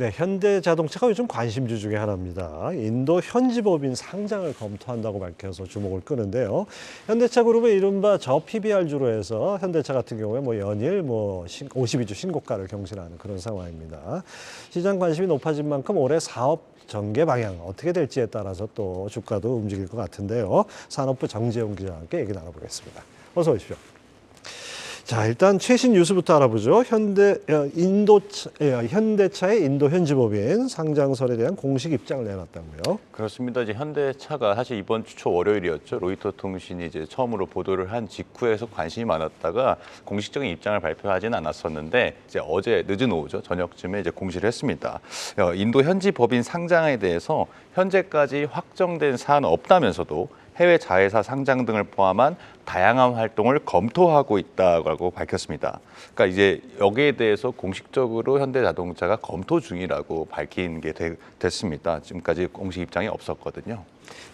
네, 현대자동차가 요즘 관심주 중에 하나입니다. 인도 현지법인 상장을 검토한다고 밝혀서 주목을 끄는데요. 현대차 그룹의 이른바 저 PBR주로 해서 현대차 같은 경우에 뭐 연일 뭐 52주 신고가를 경신하는 그런 상황입니다. 시장 관심이 높아진 만큼 올해 사업 전개 방향 어떻게 될지에 따라서 또 주가도 움직일 것 같은데요. 산업부 정재용 기자와 함께 얘기 나눠보겠습니다. 어서 오십시오. 자, 일단 최신 뉴스부터 알아보죠. 현대 어, 인도 예, 현대차의 인도 현지법인 상장설에 대한 공식 입장을 내놨다고요. 그렇습니다. 이제 현대차가 사실 이번 주 초 월요일이었죠. 로이터 통신이 이제 처음으로 보도를 한 직후에서 관심이 많았다가 공식적인 입장을 발표하지는 않았었는데 이제 어제 늦은 오후죠. 저녁쯤에 이제 공시를 했습니다. 어, 인도 현지 법인 상장에 대해서 현재까지 확정된 사안은 없다면서도 해외 자회사 상장 등을 포함한 다양한 활동을 검토하고 있다고 밝혔습니다. 그러니까 이제 여기에 대해서 공식적으로 현대자동차가 검토 중이라고 밝힌 게 되- 됐습니다. 지금까지 공식 입장이 없었거든요.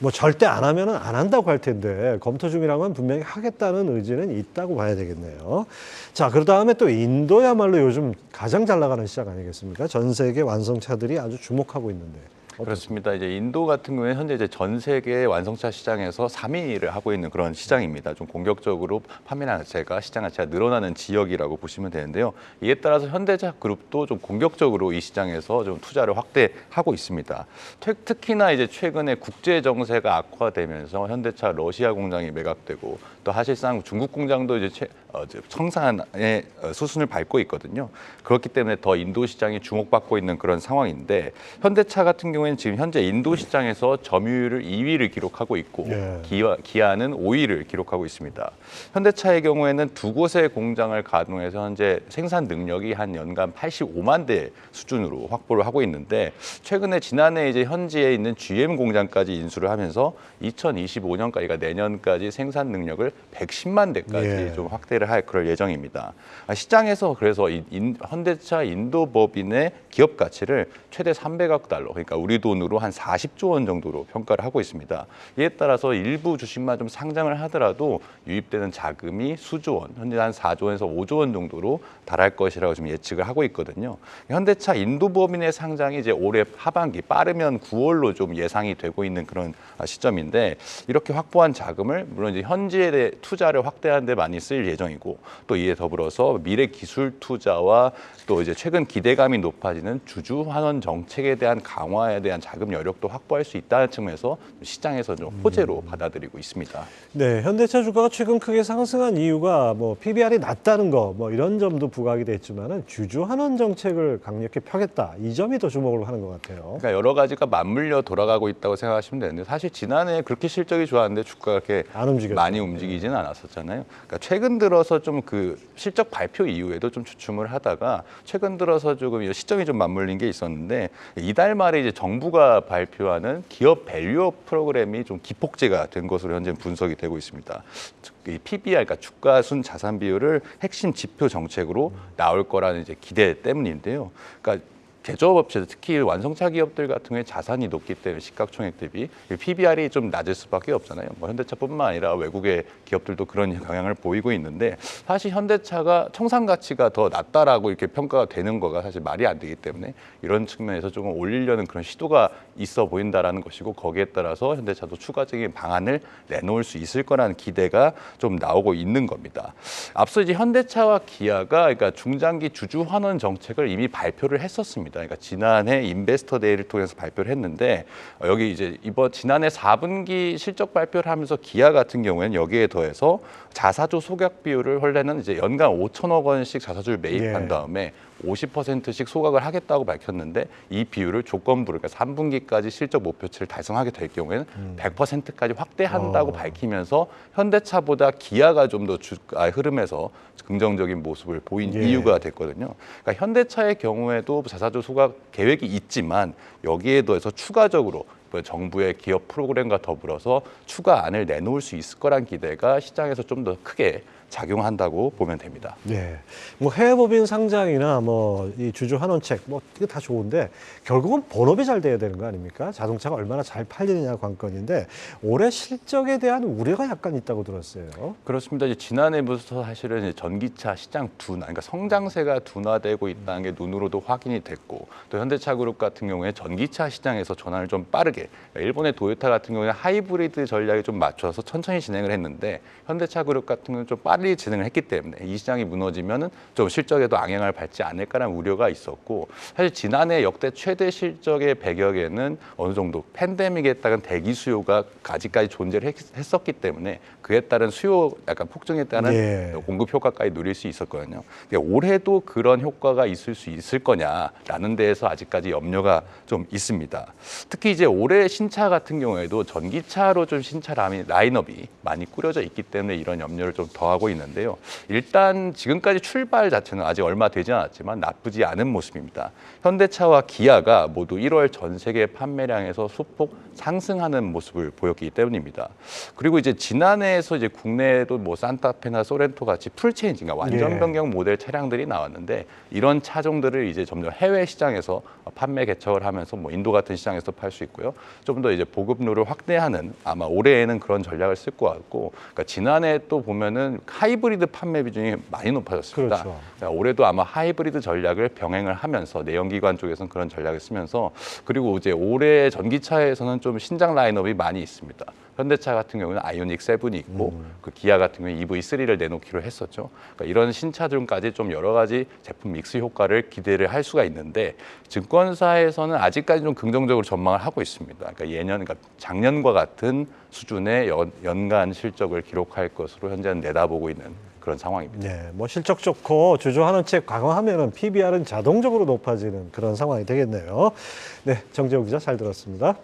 뭐 절대 안 하면은 안 한다고 할 텐데 검토 중이라면 분명히 하겠다는 의지는 있다고 봐야 되겠네요. 자, 그 다음에 또 인도야말로 요즘 가장 잘 나가는 시장 아니겠습니까? 전 세계 완성차들이 아주 주목하고 있는데. 그렇습니다. 이제 인도 같은 경우에는 현재 이제 전 세계 완성차 시장에서 3위를 하고 있는 그런 시장입니다. 좀 공격적으로 판매 자체가 시장 자체가 늘어나는 지역이라고 보시면 되는데요. 이에 따라서 현대차 그룹도 좀 공격적으로 이 시장에서 좀 투자를 확대하고 있습니다. 특- 특히나 이제 최근에 국제 정세가 악화되면서 현대차 러시아 공장이 매각되고 또 사실상 중국 공장도 이제 최- 청산의 어, 수순을 밟고 있거든요. 그렇기 때문에 더 인도 시장이 주목받고 있는 그런 상황인데 현대차 같은 경우에는 지금 현재 인도 시장에서 점유율을 2위를 기록하고 있고 예. 기아, 기아는 5위를 기록하고 있습니다. 현대차의 경우에는 두 곳의 공장을 가동해서 현재 생산 능력이 한 연간 85만 대 수준으로 확보를 하고 있는데 최근에 지난해 이제 현지에 있는 GM 공장까지 인수를 하면서 2025년까지 그러니까 내년까지 생산 능력을 110만 대까지 예. 좀 확대를 할 그럴 예정입니다. 아, 시장에서 그래서 이 인- 현대차 인도 법인의 기업 가치를 최대 300억 달러, 그러니까 우리 돈으로 한 40조 원 정도로 평가를 하고 있습니다. 이에 따라서 일부 주식만 좀 상장을 하더라도 유입되는 자금이 수조 원, 현재 한 4조 원에서 5조 원 정도로 달할 것이라고 지금 예측을 하고 있거든요. 현대차 인도 법인의 상장이 이제 올해 하반기 빠르면 9월로 좀 예상이 되고 있는 그런 아, 시점인데 이렇게 확보한 자금을 물론 이제 현지에 대해 투자를 확대하는 데 많이 쓸 예정 이고 또 이에 더불어서 미래 기술 투자와 또 이제 최근 기대감이 높아지는 주주 환원 정책에 대한 강화에 대한 자금 여력도 확보할 수 있다는 측면에서 시장에서 좀 호재로 받아들이고 있습니다. 네, 현대차 주가가 최근 크게 상승한 이유가 뭐 PBR이 낮다는 거, 뭐 이런 점도 부각이 됐지만은 주주 환원 정책을 강력히 펴겠다 이 점이 더 주목을 하는 것 같아요. 그러니까 여러 가지가 맞물려 돌아가고 있다고 생각하시면 되는데 사실 지난해 그렇게 실적이 좋았는데 주가가 그렇게 움직였죠. 많이 움직이지는 않았었잖아요. 그러니까 최근 들어 서 좀 그 실적 발표 이후에도 좀 주춤을 하다가 최근 들어서 조금 이 시점이 좀 맞물린 게 있었는데 이달 말에 이제 정부가 발표하는 기업 밸류업 프로그램이 좀 기폭제가 된 것으로 현재 분석이 되고 있습니다. 이 PBR, 그러니까 주가 순 자산 비율을 핵심 지표 정책으로 나올 거라는 이제 기대 때문인데요. 그러니까 제조업체들 특히 완성차 기업들 같은 경우에 자산이 높기 때문에 시가총액 대비 PBR이 좀 낮을 수밖에 없잖아요. 뭐 현대차뿐만 아니라 외국의 기업들도 그런 경향을 보이고 있는데 사실 현대차가 청산 가치가 더 낮다라고 이렇게 평가가 되는 거가 사실 말이 안 되기 때문에 이런 측면에서 조금 올리려는 그런 시도가 있어 보인다라는 것이고 거기에 따라서 현대차도 추가적인 방안을 내놓을 수 있을 거라는 기대가 좀 나오고 있는 겁니다. 앞서 이제 현대차와 기아가 그러니까 중장기 주주 환원 정책을 이미 발표를 했었습니다. 그러니까 지난해 인베스터 데이를 통해서 발표를 했는데 어, 여기 이제 이번 지난해 4분기 실적 발표를 하면서 기아 같은 경우에는 여기에 더해서 자사주 소각 비율을 원래는 이제 연간 5천억 원씩 자사주를 매입한 예. 다음에 50%씩 소각을 하겠다고 밝혔는데 이 비율을 조건부로 그러니까 3분기까지 실적 목표치를 달성하게 될 경우에는 100%까지 확대한다고 어. 밝히면서 현대차보다 기아가 좀 더 아, 흐름에서 긍정적인 모습을 보인 예. 이유가 됐거든요. 그러니까 현대차의 경우에도 자사주 소각 계획이 있지만 여기에 더해서 추가적으로 뭐 정부의 기업 프로그램과 더불어서 추가 안을 내놓을 수 있을 거란 기대가 시장에서 좀 더 크게 작용한다고 보면 됩니다. 네. 뭐 해외 법인 상장이나 뭐 이 주주 환원책 뭐 이거 다 좋은데 결국은 본업이 잘 돼야 되는 거 아닙니까? 자동차가 얼마나 잘 팔리느냐 관건인데 올해 실적에 대한 우려가 약간 있다고 들었어요. 그렇습니다. 이제 지난해부터 사실은 이제 전기차 시장 둔화, 그러니까 성장세가 둔화되고 있다는 게 눈으로도 확인이 됐고 또 현대차그룹 같은 경우에 전기차 시장에서 전환을 좀 빠르게 그러니까 일본의 도요타 같은 경우에 하이브리드 전략에 좀 맞춰서 천천히 진행을 했는데 현대차 그룹 같은 경우는 좀 빨리 진행을 했기 때문에 이 시장이 무너지면은 좀 실적에도 악영향을 받지 않을까라는 우려가 있었고 사실 지난해 역대 최대 실적의 배경에는 어느 정도 팬데믹에 따른 대기 수요가 아직까지 존재를 했- 했었기 때문에 그에 따른 수요 약간 폭증에 따른 예. 공급 효과까지 누릴 수 있었거든요. 근데 올해도 그런 효과가 있을 수 있을 거냐라는 데에서 아직까지 염려가 좀 있습니다. 특히 이제 올해 신차 같은 경우에도 전기차로 좀 신차 라인- 라인업이 많이 꾸려져 있기 때문에 이런 염려를 좀 더하고 있는데요. 일단 지금까지 출발 자체는 아직 얼마 되지 않았지만 나쁘지 않은 모습입니다. 현대차와 기아가 모두 1월 전 세계 판매량에서 소폭 상승하는 모습을 보였기 때문입니다. 그리고 이제 지난해에서 이제 국내에도 뭐 산타페나 소렌토 같이 풀체인지가 완전 예. 변경 모델 차량들이 나왔는데 이런 차종들을 이제 점점 해외 시장에서 판매 개척을 하면서 뭐 인도 같은 시장에서 팔 수 있고요. 좀 더 이제 보급률을 확대하는 아마 올해에는 그런 전략을 쓸 것 같고 그러니까 지난해 또 보면은 하이브리드 판매 비중이 많이 높아졌습니다. 그렇죠. 자, 올해도 아마 하이브리드 전략을 병행을 하면서 내연기관 쪽에서는 그런 전략을 쓰면서 그리고 이제 올해 전기차에서는 좀 신작 라인업이 많이 있습니다. 현대차 같은 경우는 아이오닉 7이 있고 그 기아 같은 경우는 EV3를 내놓기로 했었죠. 그러니까 이런 신차종까지 좀 여러 가지 제품 믹스 효과를 기대를 할 수가 있는데 증권사에서는 아직까지 좀 긍정적으로 전망을 하고 있습니다. 그러니까 예년, 그러니까 작년과 같은 수준의 연, 연간 실적을 기록할 것으로 현재는 내다보고 있는 그런 상황입니다. 네, 뭐 실적 좋고 주주 환원책 강화하면은 PBR은 자동적으로 높아지는 그런 상황이 되겠네요. 네, 정재호 기자 잘 들었습니다.